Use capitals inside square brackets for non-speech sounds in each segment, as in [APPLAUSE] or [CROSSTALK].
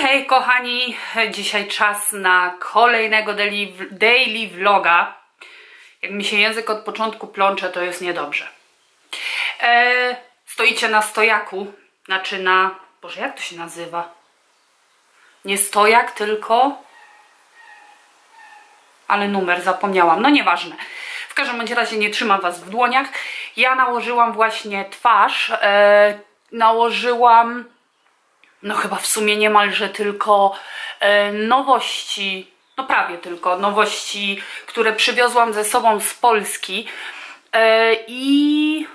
Hej, kochani, dzisiaj czas na kolejnego daily, daily vloga. Jak mi się język od początku plącze, to jest niedobrze. E, stoicie na stojaku, znaczy na... Boże, jak to się nazywa? Nie stojak, tylko... Ale numer zapomniałam, no nieważne. W każdym bądź razie nie trzymam Was w dłoniach. Ja nałożyłam właśnie twarz, e, nałożyłam no chyba w sumie niemalże tylko e, nowości, no prawie tylko nowości, które przywiozłam ze sobą z Polski. E, i,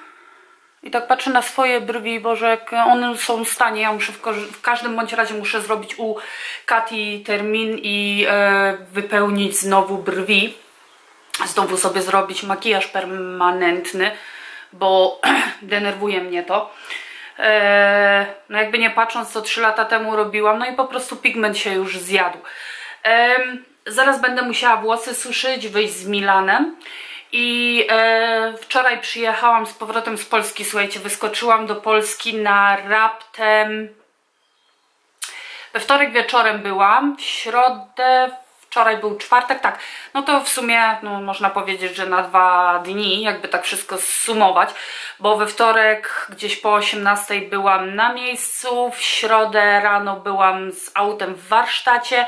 i tak patrzę na swoje brwi, Boże, jak one są w stanie, ja muszę w, w każdym bądź razie muszę zrobić u Kati termin i e, wypełnić znowu brwi, znowu sobie zrobić makijaż permanentny, bo [CLEARS THROAT] denerwuje mnie to. Eee, no jakby nie patrząc co 3 lata temu robiłam, no i po prostu pigment się już zjadł. Zaraz będę musiała włosy suszyć, wyjść z Milanem. I e, wczoraj przyjechałam z powrotem z Polski, słuchajcie, wyskoczyłam do Polski na raptem... We wtorek wieczorem byłam, w środę, wczoraj był czwartek, tak, no to w sumie no, można powiedzieć, że na dwa dni, jakby tak wszystko zsumować, bo we wtorek gdzieś po 18 byłam na miejscu, w środę rano byłam z autem w warsztacie,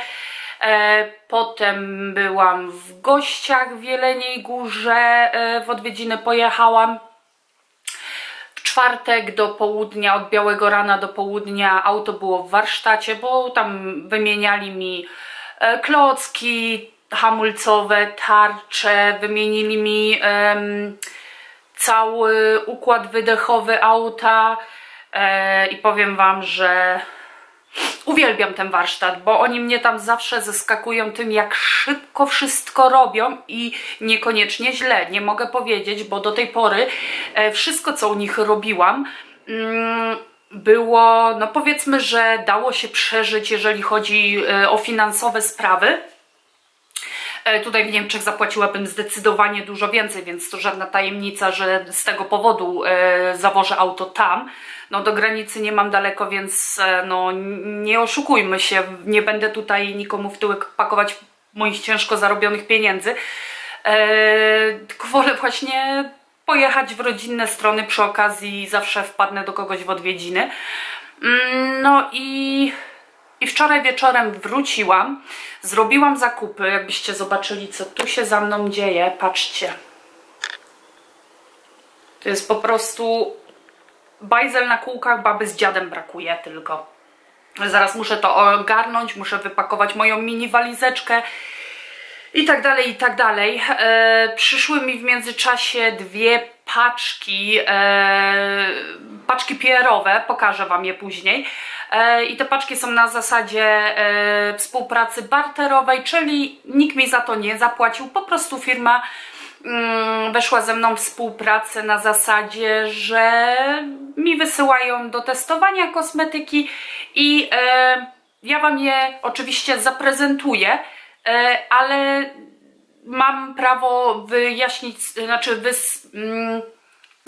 e, potem byłam w gościach w Jeleniej Górze, e, w odwiedziny pojechałam, czwartek do południa, od białego rana do południa auto było w warsztacie, bo tam wymieniali mi klocki hamulcowe, tarcze, wymienili mi um, cały układ wydechowy auta e, i powiem Wam, że uwielbiam ten warsztat, bo oni mnie tam zawsze zaskakują tym, jak szybko wszystko robią i niekoniecznie źle, nie mogę powiedzieć, bo do tej pory e, wszystko, co u nich robiłam, mm, było, no powiedzmy, że dało się przeżyć, jeżeli chodzi e, o finansowe sprawy. E, tutaj w Niemczech zapłaciłabym zdecydowanie dużo więcej, więc to żadna tajemnica, że z tego powodu e, zawożę auto tam. No do granicy nie mam daleko, więc no nie oszukujmy się, nie będę tutaj nikomu w tyłek pakować moich ciężko zarobionych pieniędzy. Tylko wolę właśnie pojechać w rodzinne strony przy okazji zawsze wpadnę do kogoś w odwiedziny. Mm, no i, i wczoraj wieczorem wróciłam, zrobiłam zakupy, jakbyście zobaczyli co tu się za mną dzieje, patrzcie. To jest po prostu bajzel na kółkach, baby z dziadem brakuje tylko. Zaraz muszę to ogarnąć, muszę wypakować moją mini walizeczkę i tak dalej, i tak dalej. E, przyszły mi w międzyczasie dwie paczki, e, paczki PR-owe, pokażę Wam je później. E, I te paczki są na zasadzie e, współpracy barterowej, czyli nikt mi za to nie zapłacił, po prostu firma mm, weszła ze mną współpracę na zasadzie, że mi wysyłają do testowania kosmetyki i e, ja Wam je oczywiście zaprezentuję, ale mam prawo wyjaśnić, znaczy mm,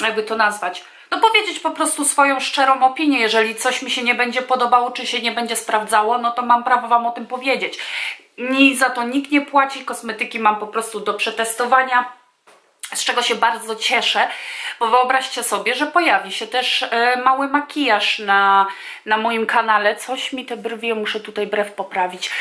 jakby to nazwać, no powiedzieć po prostu swoją szczerą opinię, jeżeli coś mi się nie będzie podobało, czy się nie będzie sprawdzało, no to mam prawo Wam o tym powiedzieć. Ni za to nikt nie płaci, kosmetyki mam po prostu do przetestowania, z czego się bardzo cieszę, bo wyobraźcie sobie, że pojawi się też e, mały makijaż na, na moim kanale. Coś mi te brwi, muszę tutaj brew poprawić.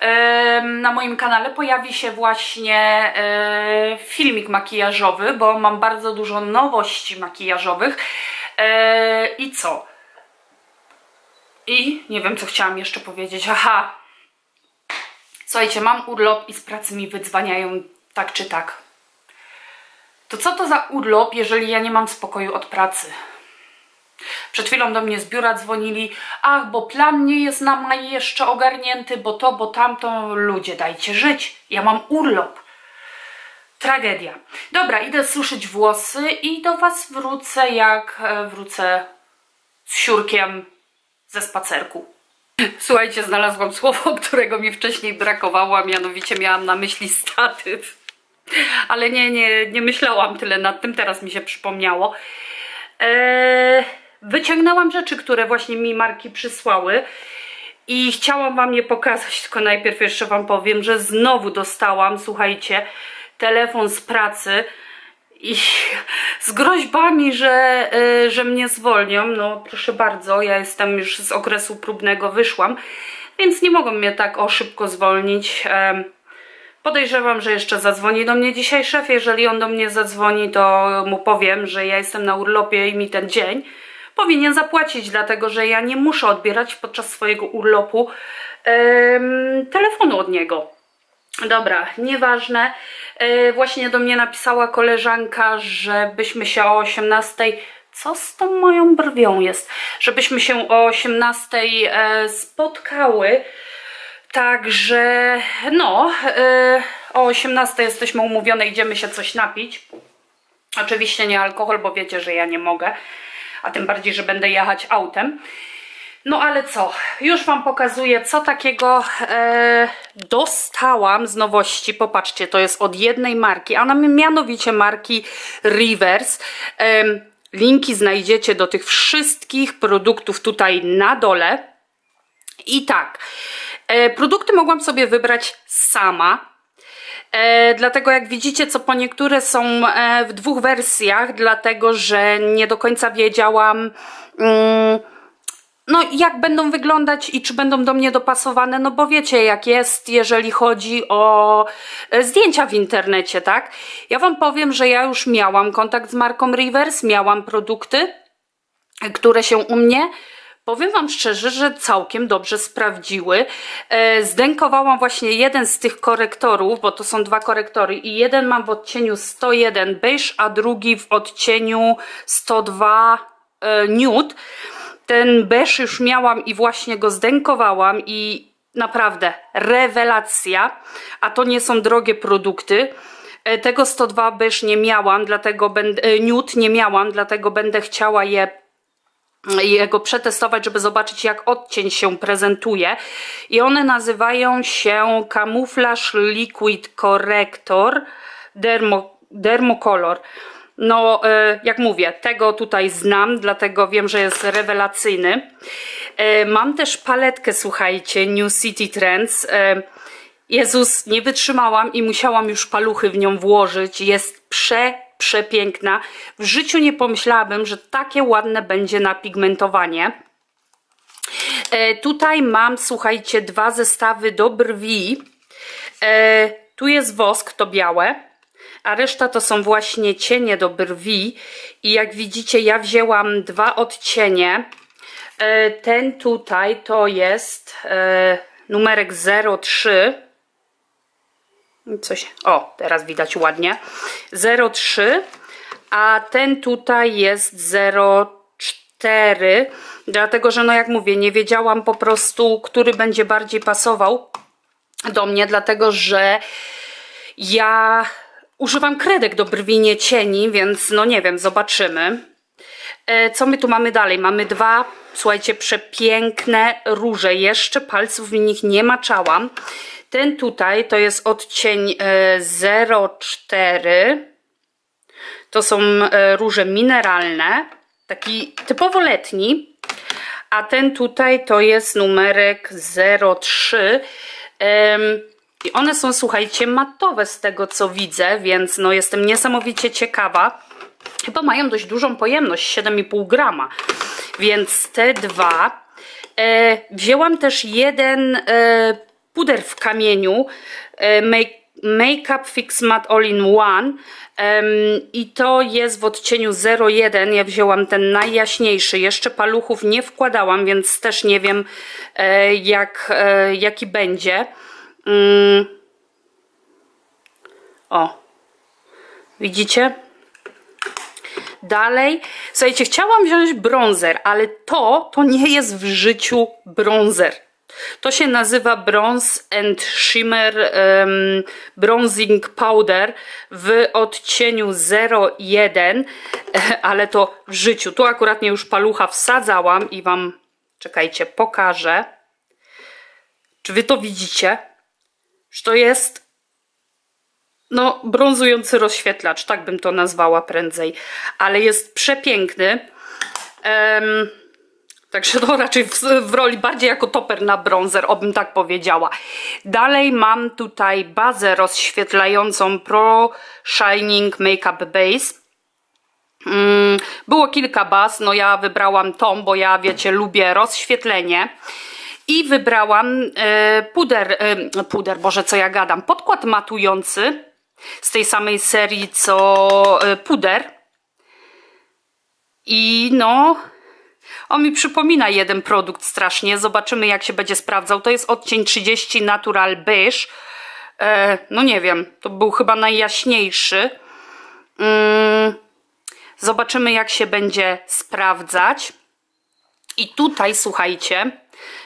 E, na moim kanale pojawi się właśnie e, filmik makijażowy, bo mam bardzo dużo nowości makijażowych. I co? I nie wiem, co chciałam jeszcze powiedzieć. Aha! Słuchajcie, mam urlop i z pracy mi wydzwaniają tak czy tak to co to za urlop, jeżeli ja nie mam spokoju od pracy? Przed chwilą do mnie z biura dzwonili, ach, bo plan nie jest na maj jeszcze ogarnięty, bo to, bo tamto, ludzie, dajcie żyć, ja mam urlop. Tragedia. Dobra, idę suszyć włosy i do Was wrócę, jak e, wrócę z siurkiem ze spacerku. Słuchajcie, znalazłam słowo, [LAUGHS] którego mi wcześniej brakowało, a mianowicie miałam na myśli statyw ale nie, nie, nie myślałam tyle nad tym, teraz mi się przypomniało. Eee, wyciągnęłam rzeczy, które właśnie mi marki przysłały I chciałam Wam je pokazać, tylko najpierw jeszcze Wam powiem, że znowu dostałam, słuchajcie, telefon z pracy i z groźbami, że, y, że mnie zwolnią. No proszę bardzo, ja jestem już z okresu próbnego, wyszłam, więc nie mogą mnie tak o szybko zwolnić. Podejrzewam, że jeszcze zadzwoni do mnie dzisiaj szef. Jeżeli on do mnie zadzwoni, to mu powiem, że ja jestem na urlopie i mi ten dzień powinien zapłacić, dlatego że ja nie muszę odbierać podczas swojego urlopu telefonu od niego. Dobra, nieważne. E, właśnie do mnie napisała koleżanka, żebyśmy się o 18. Co z tą moją brwią jest? Żebyśmy się o 18 e, spotkały. Także no, e, o 18 jesteśmy umówione, idziemy się coś napić. Oczywiście nie alkohol, bo wiecie, że ja nie mogę, a tym bardziej, że będę jechać autem. No ale co, już Wam pokazuję, co takiego e, dostałam z nowości. Popatrzcie, to jest od jednej marki, a mianowicie marki Rivers. E, linki znajdziecie do tych wszystkich produktów tutaj na dole. I tak, produkty mogłam sobie wybrać sama, E, dlatego jak widzicie, co po niektóre są e, w dwóch wersjach, dlatego że nie do końca wiedziałam, mm, no jak będą wyglądać i czy będą do mnie dopasowane, no bo wiecie jak jest, jeżeli chodzi o e, zdjęcia w internecie, tak? Ja wam powiem, że ja już miałam kontakt z marką Rivers, miałam produkty, które się u mnie Powiem Wam szczerze, że całkiem dobrze sprawdziły. E, zdękowałam właśnie jeden z tych korektorów, bo to są dwa korektory i jeden mam w odcieniu 101 beige, a drugi w odcieniu 102 e, nude. Ten beige już miałam i właśnie go zdękowałam i naprawdę rewelacja, a to nie są drogie produkty. E, tego 102 beige nie miałam, dlatego będę, nude nie miałam, dlatego będę chciała je jego przetestować, żeby zobaczyć jak odcień się prezentuje. I one nazywają się Camouflage Liquid Corrector Dermo, Dermocolor. No e, jak mówię, tego tutaj znam, dlatego wiem, że jest rewelacyjny. E, mam też paletkę, słuchajcie, New City Trends. E, Jezus, nie wytrzymałam i musiałam już paluchy w nią włożyć, jest prze przepiękna. W życiu nie pomyślałabym, że takie ładne będzie na pigmentowanie. E, tutaj mam, słuchajcie, dwa zestawy do brwi. E, tu jest wosk, to białe, a reszta to są właśnie cienie do brwi. I jak widzicie, ja wzięłam dwa odcienie. E, ten tutaj to jest e, numerek 03 coś, o teraz widać ładnie 0,3 a ten tutaj jest 0,4 dlatego, że no jak mówię, nie wiedziałam po prostu, który będzie bardziej pasował do mnie, dlatego, że ja używam kredek do brwi, nie cieni, więc no nie wiem, zobaczymy. E, co my tu mamy dalej? Mamy dwa, słuchajcie, przepiękne róże. Jeszcze palców w nich nie maczałam. Ten tutaj to jest odcień 04. E, to są e, róże mineralne, taki typowo letni. A ten tutaj to jest numerek 03. I one są, słuchajcie, matowe z tego co widzę, więc no jestem niesamowicie ciekawa. Chyba mają dość dużą pojemność, 7,5 grama. Więc te dwa. E, wzięłam też jeden puder w kamieniu e, Make, Makeup Fix Matte All in One i to jest w odcieniu 01, ja wzięłam ten najjaśniejszy, jeszcze paluchów nie wkładałam, więc też nie wiem e, jak, e, jaki będzie. Mm. O, widzicie? Dalej, słuchajcie, chciałam wziąć bronzer, ale to, to nie jest w życiu bronzer. To się nazywa Bronze and Shimmer um, Bronzing Powder w odcieniu 01, [LAUGHS] ale to w życiu. Tu akurat nie już palucha wsadzałam i Wam, czekajcie, pokażę. Czy Wy to widzicie? Że to jest no, brązujący rozświetlacz, tak bym to nazwała prędzej, ale jest przepiękny. Um, Także to raczej w, w, roli bardziej jako toper na bronzer, obym tak powiedziała. Dalej mam tutaj bazę rozświetlającą Pro Shining Makeup Base. Mm, było kilka baz, no ja wybrałam tą, bo ja wiecie, lubię rozświetlenie. I wybrałam e, puder, e, puder, boże co ja gadam, podkład matujący z tej samej serii co e, puder. I no, on mi przypomina jeden produkt strasznie. Zobaczymy jak się będzie sprawdzał. To jest odcień 30 Natural Beige. E, no nie wiem, to był chyba najjaśniejszy. Mm, zobaczymy jak się będzie sprawdzać. I tutaj słuchajcie,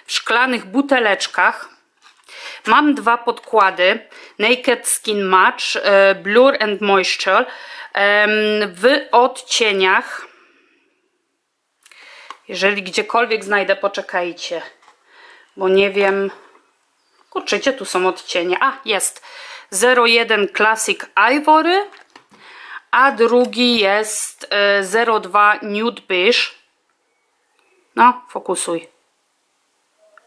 w szklanych buteleczkach mam dwa podkłady. Naked Skin Match e, Blur and Moisture w odcieniach jeżeli gdziekolwiek znajdę, poczekajcie, bo nie wiem... Kurczę, gdzie tu są odcienie? A, jest. 01 Classic Ivory, a drugi jest 02 e, Nude Beige. No, fokusuj.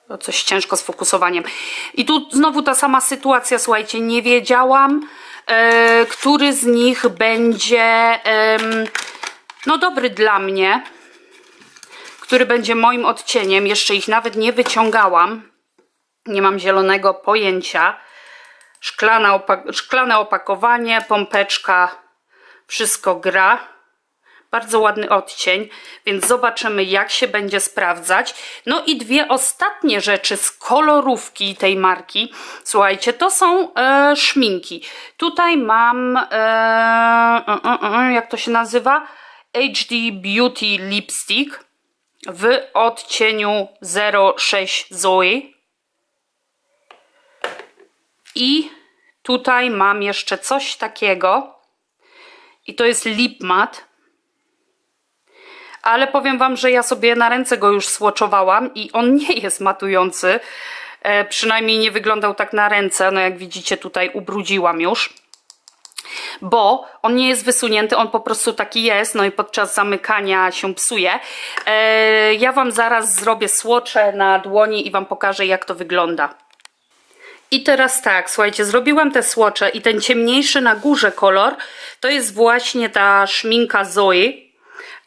To coś ciężko z fokusowaniem. I tu znowu ta sama sytuacja, słuchajcie, nie wiedziałam, e, który z nich będzie e, no dobry dla mnie który będzie moim odcieniem. Jeszcze ich nawet nie wyciągałam. Nie mam zielonego pojęcia. Szklane, szklane opakowanie, pompeczka, wszystko gra. Bardzo ładny odcień, więc zobaczymy jak się będzie sprawdzać. No i dwie ostatnie rzeczy z kolorówki tej marki. Słuchajcie, to są e, szminki. Tutaj mam, e, e, e, e jak to się nazywa? HD Beauty Lipstick w odcieniu 06 Zoe. I tutaj mam jeszcze coś takiego. I to jest lip mat. Ale powiem Wam, że ja sobie na ręce go już słoczowałam i on [LAUGHS] nie jest matujący. E, przynajmniej nie wyglądał tak na ręce. No jak widzicie tutaj ubrudziłam już bo on nie jest wysunięty, on po prostu taki jest, no i podczas zamykania się psuje. E, ja Wam zaraz zrobię słocze na dłoni i Wam pokażę jak to wygląda. I teraz tak, słuchajcie, zrobiłam te słocze i ten ciemniejszy na górze kolor to jest właśnie ta szminka Zoe,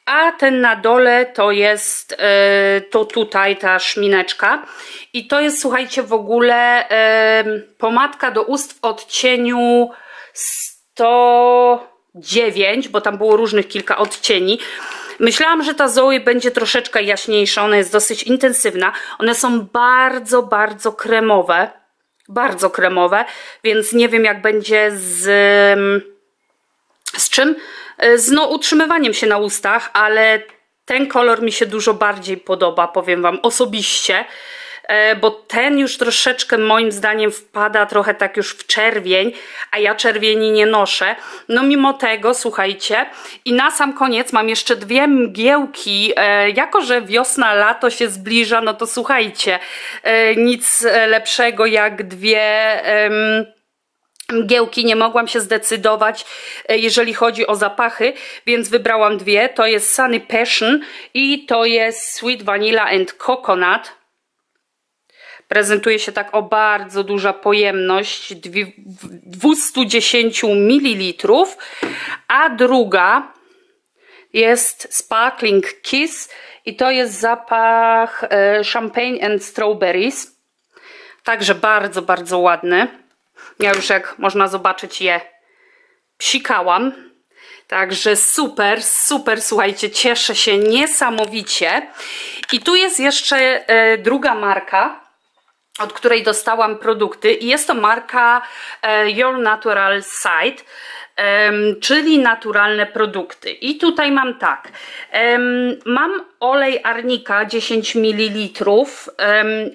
a ten na dole to jest yy, to tutaj ta szmineczka i to jest słuchajcie w ogóle yy, pomadka do ust w odcieniu 109, bo tam było różnych kilka odcieni. Myślałam, że ta Zoe będzie troszeczkę jaśniejsza, ona jest dosyć intensywna. One są bardzo, bardzo kremowe, bardzo kremowe, więc nie wiem jak będzie z, z czym? Z no, utrzymywaniem się na ustach, ale ten kolor mi się dużo bardziej podoba, powiem Wam osobiście. E, bo ten już troszeczkę moim zdaniem wpada trochę tak już w czerwień, a ja czerwieni nie noszę. No mimo tego, słuchajcie, i na sam koniec mam jeszcze dwie mgiełki, e, jako że wiosna, lato się zbliża, no to słuchajcie, e, nic lepszego jak dwie mgiełki, nie mogłam się zdecydować, jeżeli chodzi o zapachy, więc wybrałam dwie. To jest Sunny Passion i to jest Sweet Vanilla and Coconut prezentuje się tak o bardzo duża pojemność 210 ml, a druga jest Sparkling Kiss i to jest zapach e, Champagne and Strawberries. Także bardzo, bardzo ładny. Ja już jak można zobaczyć je psikałam. Także super, super, słuchajcie, cieszę się niesamowicie. I tu jest jeszcze e, druga marka, od której dostałam produkty i jest to marka e, Your Natural Side, czyli naturalne produkty. I tutaj mam tak, mam olej arnika 10 ml,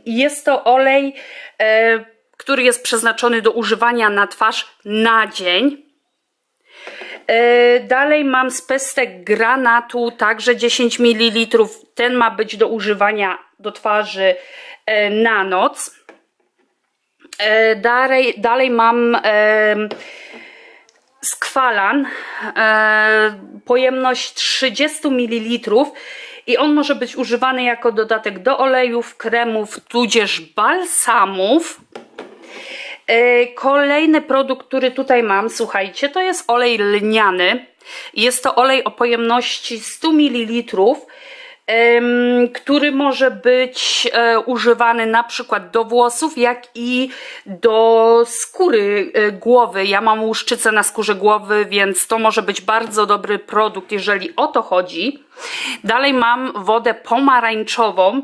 jest to olej, e, który jest przeznaczony do używania na twarz na dzień. E, dalej mam z pestek granatu, także 10 ml. Ten ma być do używania do twarzy na noc. E, dalej, dalej mam skwalan, e, pojemność 30 ml i on może być używany jako dodatek do olejów, kremów, tudzież balsamów. E, kolejny produkt, który tutaj mam, słuchajcie, to jest olej lniany. Jest to olej o pojemności 100 ml który może być e, używany na przykład do włosów, jak i do skóry e, głowy. Ja mam łuszczycę na skórze głowy, więc to może być bardzo dobry produkt, jeżeli o to chodzi. Dalej mam wodę pomarańczową.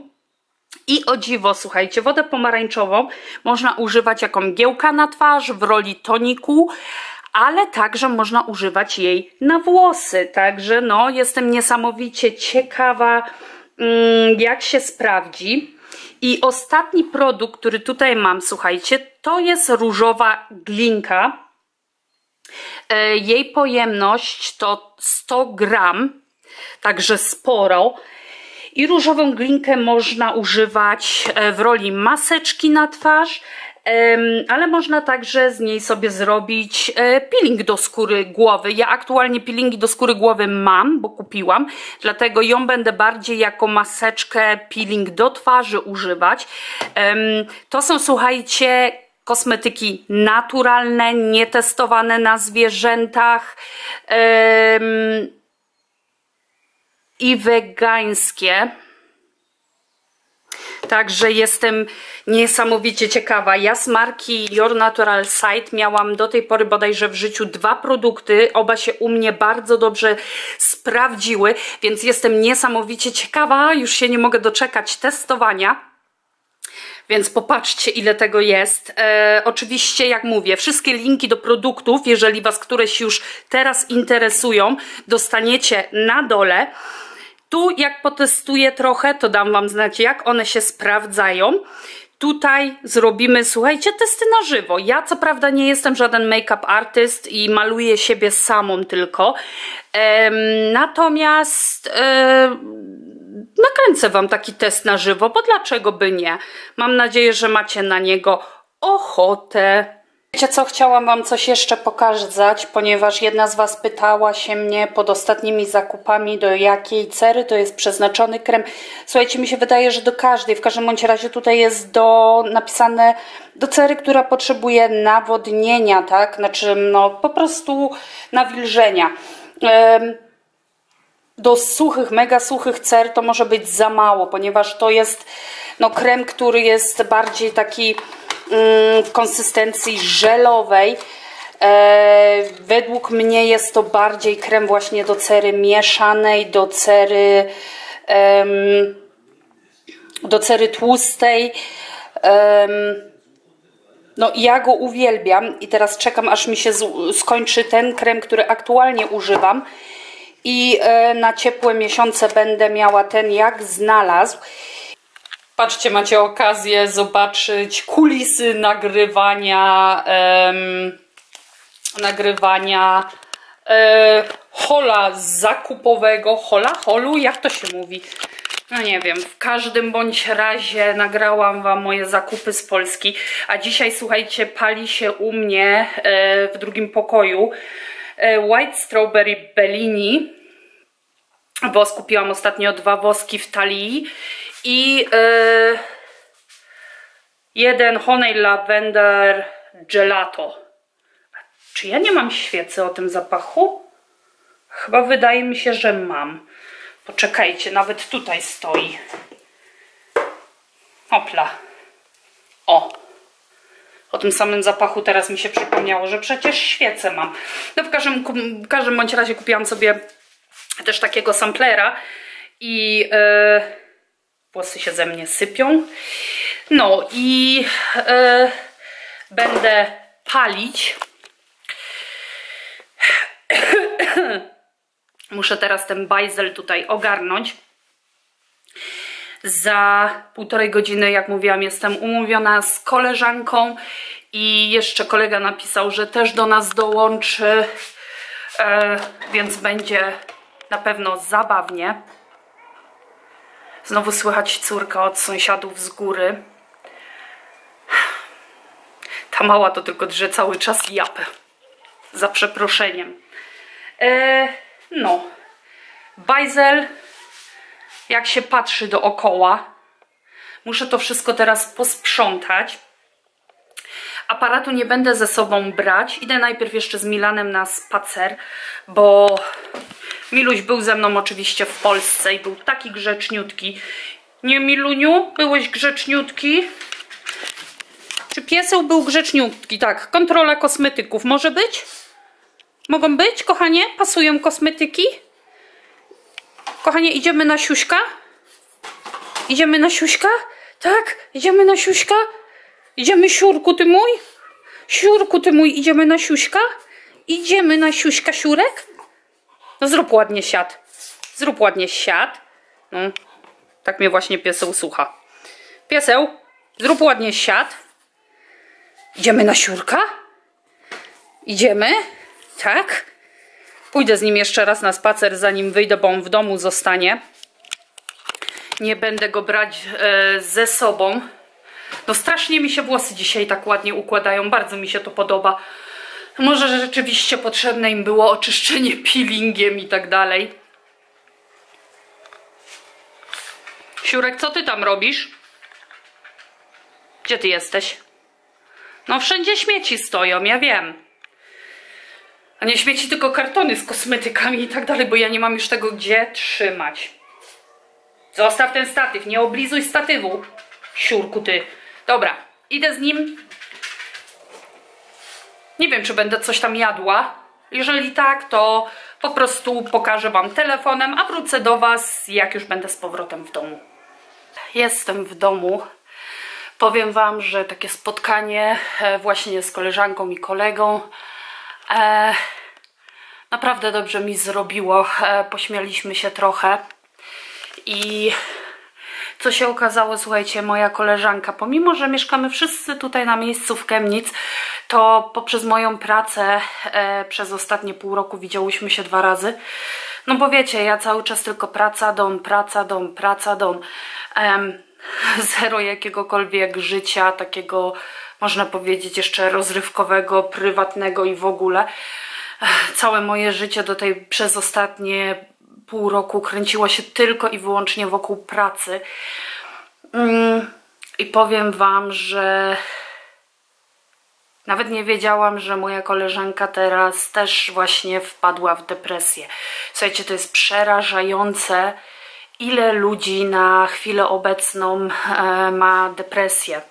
I o dziwo, słuchajcie, wodę pomarańczową można używać jako mgiełka na twarz, w roli toniku, ale także można używać jej na włosy. Także no, jestem niesamowicie ciekawa, mm, jak się sprawdzi. I ostatni produkt, który tutaj mam, słuchajcie, to jest różowa glinka. E, jej pojemność to 100 gram, także sporo. I różową glinkę można używać e, w roli maseczki na twarz, ale można także z niej sobie zrobić e, peeling do skóry głowy. Ja aktualnie peelingi do skóry głowy mam, bo kupiłam, dlatego ją będę bardziej jako maseczkę peeling do twarzy używać. To są, słuchajcie, kosmetyki naturalne, nietestowane na zwierzętach i wegańskie. Także jestem niesamowicie ciekawa. Ja z marki Your Natural Site miałam do tej pory bodajże w życiu dwa produkty. Oba się u mnie bardzo dobrze sprawdziły, więc jestem niesamowicie ciekawa. Już się nie mogę doczekać testowania. Więc popatrzcie ile tego jest. E, oczywiście jak mówię, wszystkie linki do produktów, jeżeli Was któreś już teraz interesują, dostaniecie na dole. Tu jak potestuję trochę, to dam Wam znać jak one się sprawdzają. Tutaj zrobimy, słuchajcie, testy na żywo. Ja co prawda nie jestem żaden make-up artyst i maluję siebie samą tylko. Ehm, natomiast nakręcę Wam taki test na żywo, bo dlaczego by nie? Mam nadzieję, że macie na niego ochotę. Wiecie co, chciałam Wam coś jeszcze pokazać, ponieważ jedna z Was pytała się mnie pod ostatnimi zakupami, do jakiej cery to jest przeznaczony krem. Słuchajcie, mi się wydaje, że do każdej, w każdym bądź razie tutaj jest do, napisane do cery, która potrzebuje nawodnienia, tak? Znaczy, no po prostu nawilżenia. Do suchych, mega suchych cer to może być za mało, ponieważ to jest no, krem, który jest bardziej taki konsystencji żelowej. E, według mnie jest to bardziej krem właśnie do cery mieszanej, do cery, do cery tłustej. No ja go uwielbiam i teraz czekam aż mi się skończy ten krem, który aktualnie używam i e, na ciepłe miesiące będę miała ten jak znalazł. Patrzcie, macie okazję zobaczyć kulisy nagrywania um, nagrywania e, hola zakupowego. Hola? Holu? Jak to się mówi? No nie wiem, w każdym bądź razie nagrałam Wam moje zakupy z Polski, a dzisiaj słuchajcie, pali się u mnie e, w drugim pokoju e, White Strawberry Bellini. Wosk kupiłam ostatnio dwa woski w talii i yy, jeden Honey Lavender Gelato. Czy ja nie mam świecy o tym zapachu? Chyba wydaje mi się, że mam. Poczekajcie, nawet tutaj stoi. Hopla. O. O tym samym zapachu teraz mi się przypomniało, że przecież świecę mam. No w każdym, w każdym bądź razie kupiłam sobie też takiego samplera i... Yy, włosy się ze mnie sypią. No i e, będę palić. [CLEARS THROAT] Muszę teraz ten bajzel tutaj ogarnąć. Za półtorej godziny, jak mówiłam, jestem umówiona z koleżanką i jeszcze kolega napisał, że też do nas dołączy, e, więc będzie na pewno zabawnie. Znowu słychać córka od sąsiadów z góry. Ta mała to tylko drze cały czas japę. Za przeproszeniem. E, no. Bajzel jak się patrzy dookoła. Muszę to wszystko teraz posprzątać. Aparatu nie będę ze sobą brać. Idę najpierw jeszcze z Milanem na spacer, bo Miluś był ze mną oczywiście w Polsce i był taki grzeczniutki. Nie, Miluniu? Byłeś grzeczniutki? Czy pieseł był grzeczniutki? Tak, kontrola kosmetyków. Może być? Mogą być, kochanie? Pasują kosmetyki? Kochanie, idziemy na siuśka? Idziemy na siuśka? Tak, idziemy na siuśka? Idziemy, siurku, ty mój? Siurku, ty mój, idziemy na siuśka? Idziemy na siuśka, siurek? No zrób ładnie siad. Zrób ładnie siad. No, tak mnie właśnie pieseł słucha. Pieseł, zrób ładnie siad. Idziemy na siurka? Idziemy? Tak? Pójdę z nim jeszcze raz na spacer, zanim wyjdę, bo on w domu zostanie. Nie będę go brać e, ze sobą. No strasznie mi się włosy dzisiaj tak ładnie układają. Bardzo mi się to podoba. Może rzeczywiście potrzebne im było oczyszczenie [LAUGHS] peelingiem i tak dalej. Siurek, co ty tam robisz? Gdzie ty jesteś? No wszędzie śmieci stoją, ja wiem. A nie śmieci, tylko kartony z kosmetykami i tak dalej, bo ja nie mam już tego gdzie trzymać. Zostaw ten statyw, nie oblizuj statywu. Siurku ty. Dobra, idę z nim. Nie wiem, czy będę coś tam jadła. Jeżeli tak, to po prostu pokażę Wam telefonem, a wrócę do Was, jak już będę z powrotem w domu. Jestem w domu. Powiem Wam, że takie spotkanie e, właśnie z koleżanką i kolegą e, naprawdę dobrze mi zrobiło. E, pośmialiśmy się trochę i co się okazało, słuchajcie, moja koleżanka, pomimo, że mieszkamy wszyscy tutaj na miejscu w Chemnic, to poprzez moją pracę e, przez ostatnie pół roku widziałyśmy się dwa razy. No bo wiecie, ja cały czas tylko praca, dom, praca, dom, praca, dom. [LAUGHS] Zero jakiegokolwiek życia, takiego można powiedzieć jeszcze rozrywkowego, prywatnego i w ogóle. Całe moje życie do tej przez ostatnie pół roku kręciło się tylko i wyłącznie wokół pracy. Mm, I powiem Wam, że nawet nie wiedziałam, że moja koleżanka teraz też właśnie wpadła w depresję. Słuchajcie, to jest przerażające, ile ludzi na chwilę obecną e, ma depresję.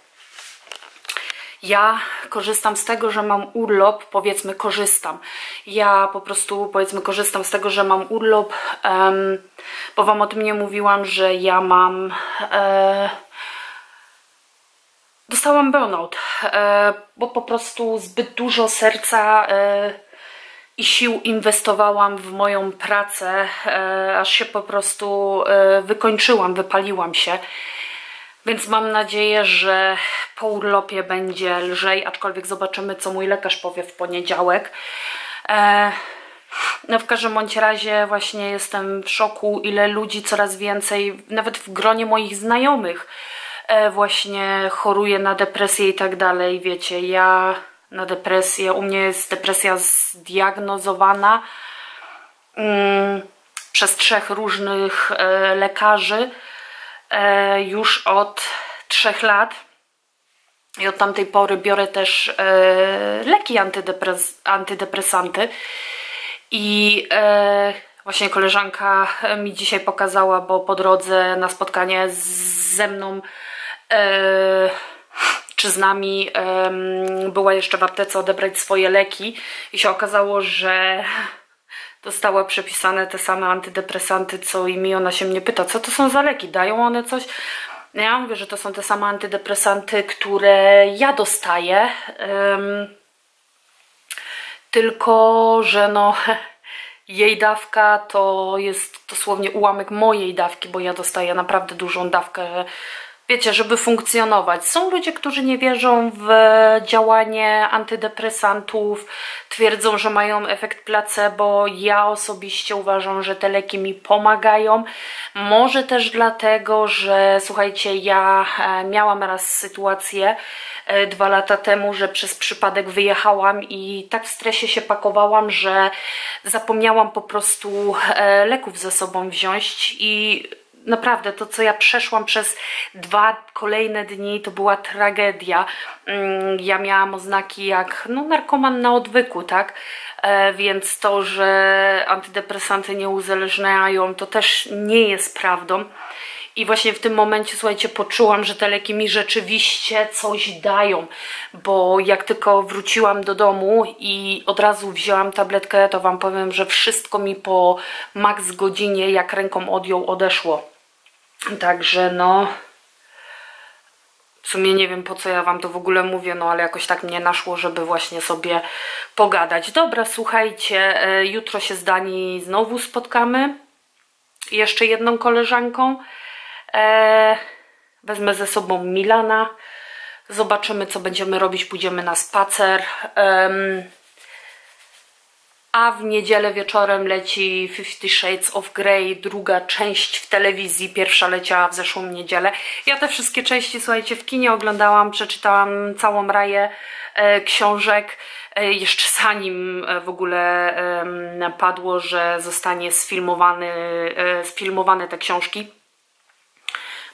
Ja korzystam z tego, że mam urlop, powiedzmy korzystam. Ja po prostu powiedzmy korzystam z tego, że mam urlop, um, bo Wam o tym nie mówiłam, że ja mam... E, dostałam burnout, e, bo po prostu zbyt dużo serca e, i sił inwestowałam w moją pracę, e, aż się po prostu e, wykończyłam, wypaliłam się. Więc mam nadzieję, że po urlopie będzie lżej, aczkolwiek zobaczymy, co mój lekarz powie w poniedziałek. E, no w każdym bądź razie właśnie jestem w szoku, ile ludzi coraz więcej, nawet w gronie moich znajomych, e, właśnie choruje na depresję i tak dalej. Wiecie, ja na depresję, u mnie jest depresja zdiagnozowana mm, przez trzech różnych e, lekarzy już od trzech lat. I od tamtej pory biorę też e, leki antydepres antydepresanty. I e, właśnie koleżanka mi dzisiaj pokazała, bo po drodze na spotkanie ze mną e, czy z nami była jeszcze w aptece odebrać swoje leki i się okazało, że dostała przepisane te same antydepresanty, co i mi. Ona się mnie pyta, co to są za leki, dają one coś? Ja mówię, że to są te same antydepresanty, które ja dostaję. Um, tylko, że no [LAUGHS] jej dawka to jest dosłownie ułamek mojej dawki, bo ja dostaję naprawdę dużą dawkę wiecie, żeby funkcjonować. Są ludzie, którzy nie wierzą w działanie antydepresantów, twierdzą, że mają efekt placebo. Ja osobiście uważam, że te leki mi pomagają. Może też dlatego, że słuchajcie, ja e, miałam raz sytuację e, dwa lata temu, że przez przypadek wyjechałam i tak w stresie się pakowałam, że zapomniałam po prostu e, leków ze sobą wziąć i naprawdę to, co ja przeszłam przez dwa kolejne dni, to była tragedia. Mm, ja miałam oznaki jak no, narkoman na odwyku, tak? E, więc to, że antydepresanty nie uzależniają, to też nie jest prawdą. I właśnie w tym momencie, słuchajcie, poczułam, że te leki mi rzeczywiście coś dają, bo jak tylko wróciłam do domu i od razu wzięłam tabletkę, to Wam powiem, że wszystko mi po maks godzinie, jak ręką odjął, odeszło. Także no... W sumie nie wiem po co ja Wam to w ogóle mówię, no ale jakoś tak mnie naszło, żeby właśnie sobie pogadać. Dobra, słuchajcie, e, jutro się z Dani znowu spotkamy. Jeszcze jedną koleżanką. E, wezmę ze sobą Milana. Zobaczymy, co będziemy robić. Pójdziemy na spacer. A w niedzielę wieczorem leci Fifty Shades of Grey, druga część w telewizji. Pierwsza leciała w zeszłą niedzielę. Ja te wszystkie części, słuchajcie, w kinie oglądałam, przeczytałam całą raję e, książek. E, jeszcze zanim w ogóle padło, że zostanie sfilmowany, sfilmowane te książki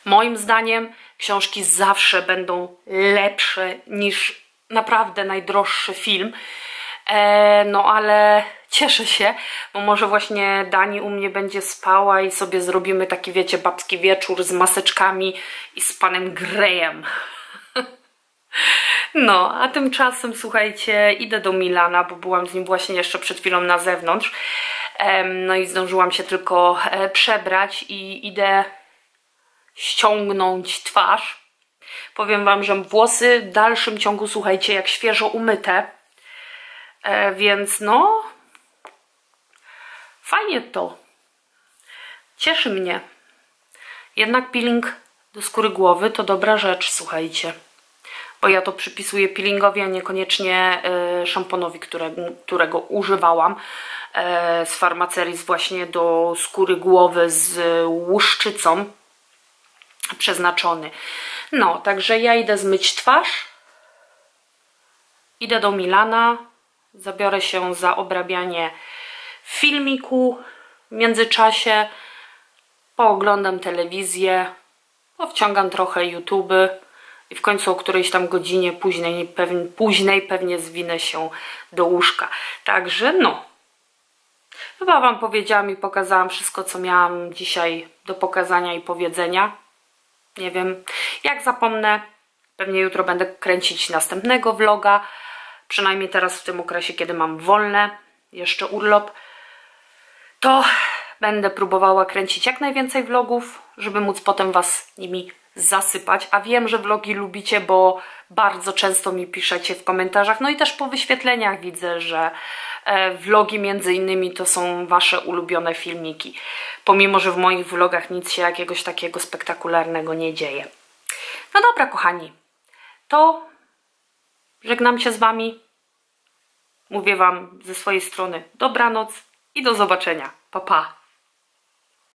Moim zdaniem książki zawsze będą lepsze niż naprawdę najdroższy film. E, no ale cieszę się, bo może właśnie Dani u mnie będzie spała i sobie zrobimy taki, wiecie, babski wieczór z maseczkami i z panem Greyem. [LAUGHS] No, a tymczasem, słuchajcie, idę do Milana, bo byłam z nim właśnie jeszcze przed chwilą na zewnątrz. No i zdążyłam się tylko e, przebrać i idę ściągnąć twarz. Powiem Wam, że włosy w dalszym ciągu, słuchajcie, jak świeżo umyte. E, więc no, fajnie to. Cieszy mnie. Jednak peeling do skóry głowy to dobra rzecz, słuchajcie. Bo ja to przypisuję peelingowi, a niekoniecznie y, szamponowi, które, którego używałam y, z farmacerii właśnie do skóry głowy z łuszczycą przeznaczony. No, także ja idę zmyć twarz. Idę do Milana. Zabiorę się za obrabianie filmiku. W międzyczasie pooglądam telewizję, powciągam trochę YouTube i w końcu o którejś tam godzinie późnej pewnie, późnej pewnie zwinę się do łóżka. Także no, chyba Wam powiedziałam i pokazałam wszystko, co miałam dzisiaj do pokazania i powiedzenia. Nie wiem, jak zapomnę, pewnie jutro będę kręcić następnego vloga, przynajmniej teraz w tym okresie, kiedy mam wolne, jeszcze urlop, to będę próbowała kręcić jak najwięcej vlogów, żeby móc potem Was nimi zasypać, a wiem, że vlogi lubicie, bo bardzo często mi piszecie w komentarzach, no i też po wyświetleniach widzę, że e, vlogi między innymi to są Wasze ulubione filmiki, pomimo, że w moich vlogach nic się jakiegoś takiego spektakularnego nie dzieje. No dobra, kochani, to żegnam się z Wami, mówię Wam ze swojej strony dobranoc i do zobaczenia. Pa, pa!